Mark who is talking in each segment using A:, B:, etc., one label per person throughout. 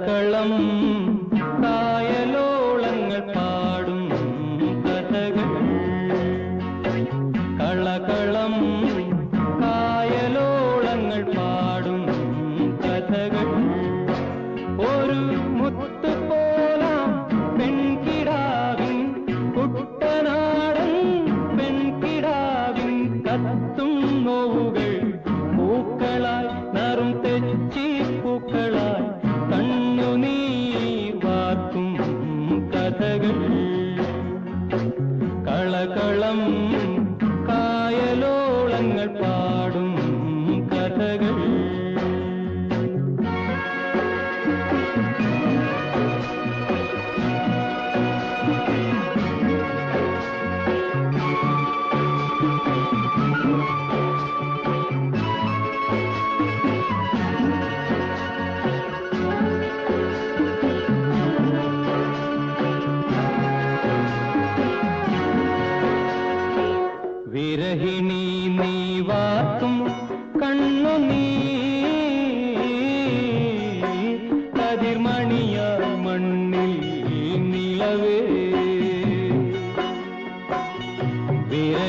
A: களம் தாளம்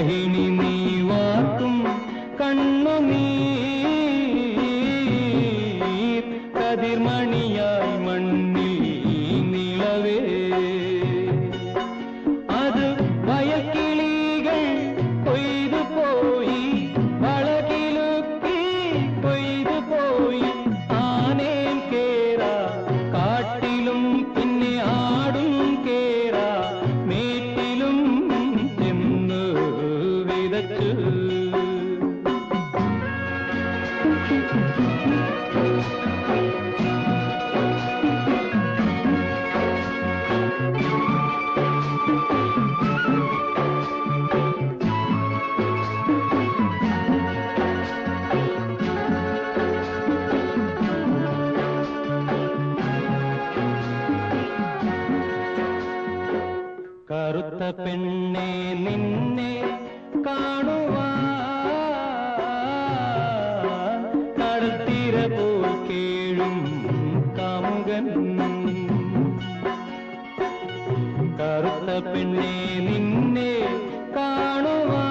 A: மோகினி நீ வாக்கும் கண்ணு நீர். கதிர்மணியாய் மண்ணில் நிலவே. அது வயக்கில் കറുത്ത പെണ്ണെ നിന്നെ കാണുവ കടൽത്തീര പോൽ കേഴും കാമുകൻ. കറുത്ത പെണ്ണെ നിന്നെ കാണുവാൻ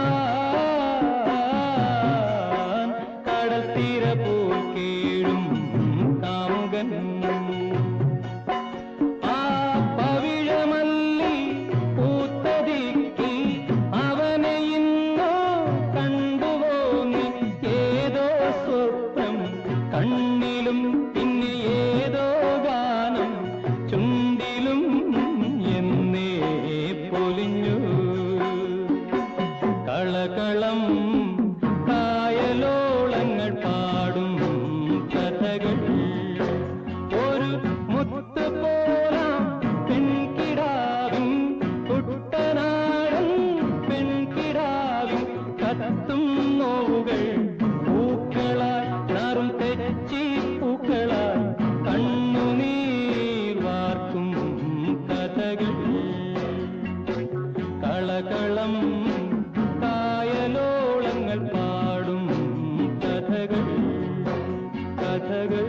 A: കഥകൾ